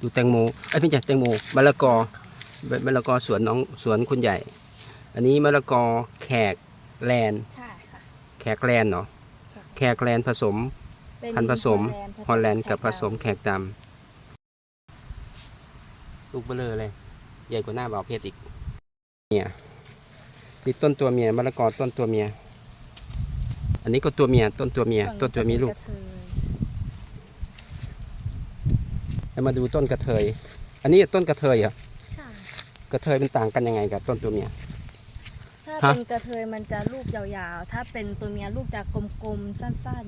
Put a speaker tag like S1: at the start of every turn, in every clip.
S1: ดูแตงโมไอ้ยไม่ใช่แตงโมมะละกอมะละกอสวนน้องสวนคุณใหญ่ อันนี้มะละกอแขกแลนด์
S2: ใช่ค่ะ
S1: แขกแลนด์เนาะแขกแลนด์ผสม
S2: เป็น
S1: พันธุ์ผสมฮอลแลนด์กับผสม
S2: แข
S1: แขกดำลูกเบลอเลย ใหญ่กว่าหน้าบ่าวเพชรอีกเนี่ยนี่ต้นตัวเมียมะละกอต้นตัวเมีย อันนี้ก็ตัวเมียต้นตัวเมียต้นตัวมีลูก
S2: ระเทย
S1: แล้วมาดูต้นกระเทย อันนี้ต้นกระเทยเหรอ
S2: ใช่
S1: กระเทยมันต่างกันยังไงกับต้นตัวเมีย
S2: ถ้า
S1: ฮะ
S2: เป็นกระเทยมันจะลูกยาวๆ ถ้าเป็นตัวเมียลูกจะกลมๆ สั้น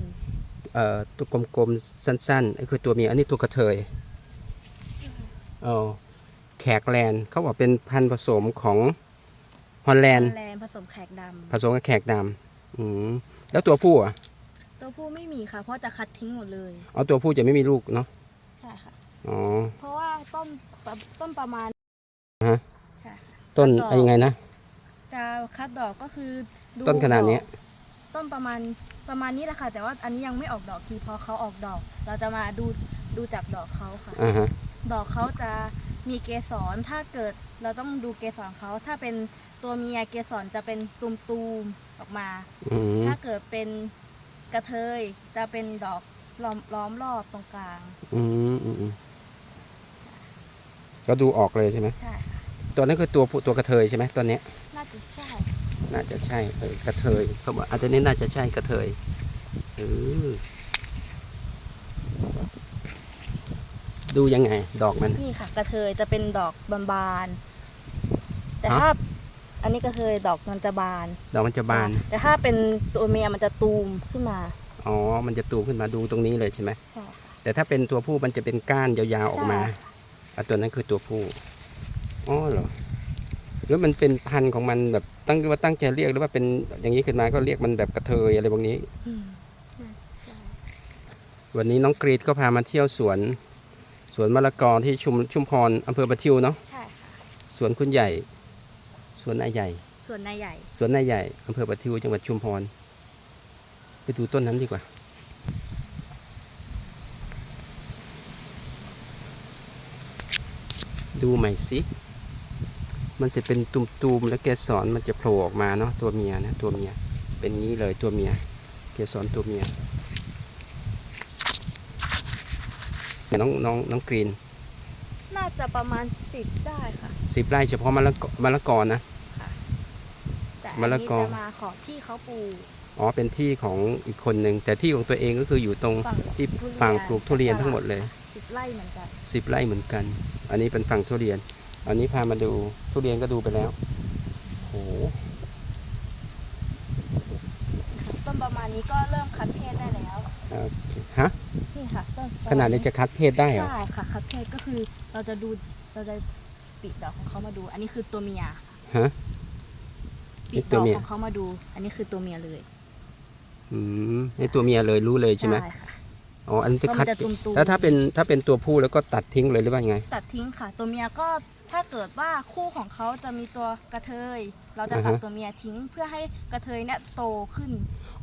S1: เอ่อตัวกลมๆสั้นๆไอ้คือตัวเมียอันนี้ตัวกระเทยเอ๋อแขกแลนด์เขาบอกเป็นพันธุ์ผสมของฮอลแล
S2: ๆ
S1: นด์
S2: ฮอลแลนด์ผสมแขกด
S1: ผสมกับแขกดำอืมแล้วตัวผู้อะำ
S2: ตัวผู้ไม่มีค่ะ เพราะจะคัดทิ้งหมดเลย
S1: เอาตัวผู้จะไม่มีลูกเนาะ
S2: ใช่ค่ะ
S1: อ๋อ
S2: เพราะว่าต้นต้นประมาณ
S1: ฮะ
S2: ใช่ค่ะ
S1: ต้น
S2: คัดดอก
S1: อะไรยังไงนะ
S2: จะคัดดอกก็คือดู
S1: ต้นขนาดเนี้ย
S2: ดอกต้นประมาณประมาณนี้แหละค่ะ แต่ว่าอันนี้ยังไม่ออกดอกทีพอเขาออกดอก เราจะมาดูดูจากดอกเขาค่ะ
S1: อ่าฮะ
S2: ดอกเขาจะมีเกสรถ้าเกิดเราต้องดูเกสรเขาถ้าเป็นตัวเมียเกสรจะเป็นตูมๆออกมา
S1: อืม
S2: ถ้าเกิดเป็นกระเทยจะเป็นดอกล้อมล้อมรอบตรงกลาง
S1: อืมอืมอืม ก็ดูออกเลยใช่ไหม
S2: ใช่ค่ะ
S1: ตัวนั้นคือตัวผู้ตัวกระเทยใช่ไหมตัวเนี้ย
S2: น่าจะใช่
S1: น่าจะใช่เออกระเทยเขาบอกอาจจะนี้น่าจะใช่กระเทยเออดูยังไง ดอกมัน
S2: นี่ค่ะ กระเทยจะเป็นดอกบานๆแต่
S1: ฮะ
S2: ถ้าอันนี้กระเทยดอกมันจะบาน
S1: ดอกมันจะบาน
S2: แต่ถ้าเป็นตัวเมียมันจะตูมขึ้นมา
S1: อ๋อ มันจะตูมขึ้นมาดูตรงนี้เลยใช่ไหม
S2: ใช่ค่ะ
S1: แต่ถ้าเป็นตัวผู้มันจะเป็นก้านยาวๆออกมา
S2: ใช่ค่ะ
S1: อะตัวนั้นคือตัวผู้อ๋อเหรอแล้วมันเป็นพันธุ์ของมันแบบตั้งว่าตั้งใจเรียกหรือว่าเป็นอย่างนี้ขึ้นมาก็เรียกมันแบบกระเทยอะไรพวกนี้
S2: อืมน่าจะใช่
S1: วันนี้น้องกรีดก็พามาเที่ยวสวน สวนมะละกอที่ชุมชุมพรอำเภอประทิวเนาะ
S2: ใช่ค่ะ
S1: สวนคุณใหญ่ สวนนายใหญ่
S2: ส่วนนายใหญ่
S1: สวนนายใหญ่อำเภอประทิวจังหวัดชุมพร ไปดูต้นนั้นดีกว่า ดูใหม่สิมันจะเป็นตุ่มๆแล้วเกสรมันจะโผล่ออกมาเนาะตัวเมียนะตัวเมีย เป็นงี้เลยตัวเมีย เกสรตัวเมียน้องน้องน้องกรีน
S2: น่าจะประมาณสิบได้ค่ะ
S1: สิบไร่เฉพาะมะละกอมะละกอนะ
S2: แต่
S1: มะละกอ
S2: นนี้จะมาขอที่เขาปลูก
S1: อ๋อเป็นที่ของอีกคนหนึ่งแต่ที่ของตัวเองก็คืออยู่ตรง
S2: ฝั่ง
S1: ที่
S2: ทุเรียน
S1: ฝั่งปลูกทุเรียนทั้งหมดเลย
S2: สิบ ไร่เหมือนกัน
S1: สิบไร่เหมือนกัน อันนี้เป็นฝั่งทุเรียน อันนี้พามาดูทุเรียนก็ดูไปแล้วโห
S2: ต้นประมาณนี้ก็เริ่มคัดเพศได้แล้ว
S1: โอเคฮะ
S2: นี่ค่ะต้น
S1: ขนาดนี้จะคัดเพศได้เหรอ
S2: ใช่ค่ะคัดเพศก็คือเราจะดูเราจะปิดดอกของเขามาดู อันนี้คือตัวเมีย
S1: ฮะ
S2: ปิ
S1: นี่
S2: ด
S1: ตั
S2: ด
S1: ว
S2: อก
S1: เมีย
S2: ของเขามาดู อันนี้คือตัวเมียเลย
S1: อืมในตัวเมียเลยรู้เลยใช่ไหม
S2: ค่ะ
S1: อ๋ออันนี้
S2: ก็
S1: จะ
S2: มั
S1: คัด
S2: นจะตุ่มๆ
S1: แล้วถ้าเป็นถ้าเป็นตัวผู้แล้วก็ตัดทิ้งเลยหรือว่าไง
S2: ตัดทิ้งค่ะ ตัวเมียก็ถ้าเกิดว่าคู่ของเขาจะมีตัวกระเทย เราจะตัด
S1: อ่าฮะ
S2: ตัวเมียทิ้งเพื่อให้กระเทยเนี่ยโตขึ้น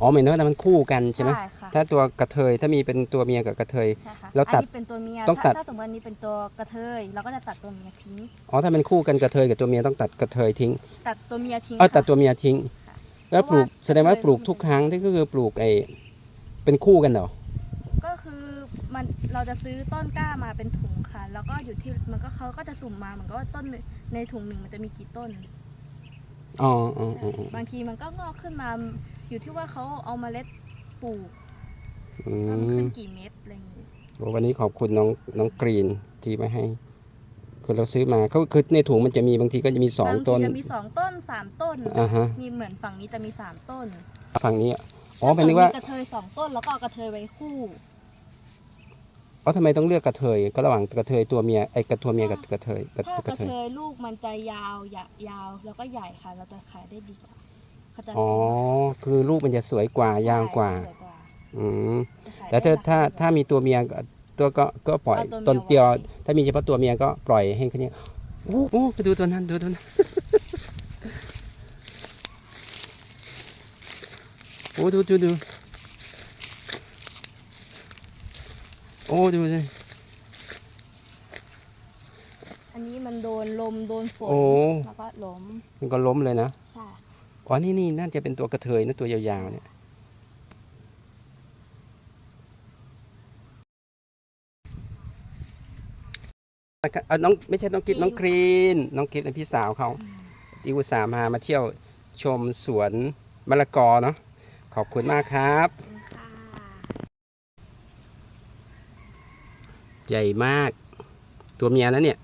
S1: อ๋อหมายถึงว่ามันคู่กันใช่ไหม
S2: ค่ะ
S1: ถ้าตัวกระเทยถ้ามีเป็นตัวเมียกับกระเทย
S2: ใช่ค่ะ
S1: แล้วตัด
S2: อันนี้เป็นตัวเมีย
S1: ต้องตัด
S2: ถ้าถ้าสมมติอันนี้เป็นตัวกระเทย เราก็จะตัดตัวเมียทิ้ง
S1: อ๋อถ้ามันคู่กันกระเทยกับตัวเมียต้องตัดกระเทยทิ้ง
S2: ตัดตัวเมียทิ้ง
S1: เออตัด
S2: ค่ะ
S1: ตัวเมียทิ้ง
S2: ค่ะ
S1: แล้วปลูก
S2: เพราะว่า
S1: แสดงว่า
S2: เคย
S1: ปลูกทุกครั้งที่ก็คือปลูกไอเป็นคู่กันเหรอ
S2: ก็คือมัน เราจะซื้อต้นกล้ามาเป็นถุงค่ะ แล้วก็อยู่ที่มันก็เขาก็จะสุ่มมาเหมือนกับว่าต้นหนึ่งในถุงหนึ่งมันจะมีกี่ต้น
S1: อ๋ออ๋ออ๋ออ๋อบา
S2: งทีมันก็งอกขึ้นมา อยู่ที่ว่าเขาเอาเมล็ดปลูก
S1: อื
S2: ว่ามัน
S1: ม
S2: ขึ้นกี่เม็ดอะไรอย่างนี้
S1: โอ้วันนี้ขอบคุณน้องน้องกรีนที่มาให้ คือเราซื้อมาเขาคือในถุงมันจะมีบางทีก็จะมีสอง
S2: บางที
S1: ต้น
S2: จะมีสองต้นสามต้น
S1: อ่าฮะ
S2: นี่เหมือนฝั่งนี้จะมีสามต้น
S1: ฝั่งนี้อะอ๋อหมายถึงว่า
S2: กระเทยสองต้นแล้วก็เอากระเทยไว้คู่
S1: อ๋อทำไมต้องเลือกกระเทย ก็ระหว่างกระเทยตัวเมียไอ้กระตัวเมียกับกระเทยกระ
S2: ถ้าก
S1: ก
S2: ระ
S1: ระเท
S2: เท
S1: ย
S2: ยลูกมันจะยาวใหญ่ยาว แล้วก็ใหญ่ค่ะ เราจะขายได้ดีกว่าเขาจะ
S1: อ๋อคือลูกมันจะสวยกว่า
S2: ใช่
S1: ยาวกว่า
S2: สยกว่า
S1: อืม
S2: จะขย
S1: แต่ถ้า
S2: ได้รค
S1: ถ้า
S2: ดีกว่
S1: ถ้ามีตัวเมียก็ตัวก็ก็ปล่อย
S2: เอาตัวเมีย
S1: ต้นเดียว
S2: ไว้
S1: ถ้ามีเฉพาะตัวเมียก็ปล่อยให้แค่นี้โอ้โหไปดูตัวนั้นดูตัวนั้นโอ้ดูดูดู โอ้ดูสิ
S2: อันนี้มันโดนลมโดนฝน
S1: โอ้
S2: แล้วก็ล้ม
S1: มันก็ล้มเลยนะ
S2: ใช่
S1: อ๋อ นี่นี่น่าจะเป็นตัวกระเทยนะตัวยาวๆเนี่ย เอาน้องไม่ใช่น้องกิฟน้องครีน น้องกิฟเป็นพี่สาวเขาที่อุตส่าห์มามาเที่ยวชมสวนมะละกอเนาะ ขอบคุณมากครับ
S2: ขอบคุณค่ะ
S1: ใหญ่มาก ตัวเมียนะเนี่ย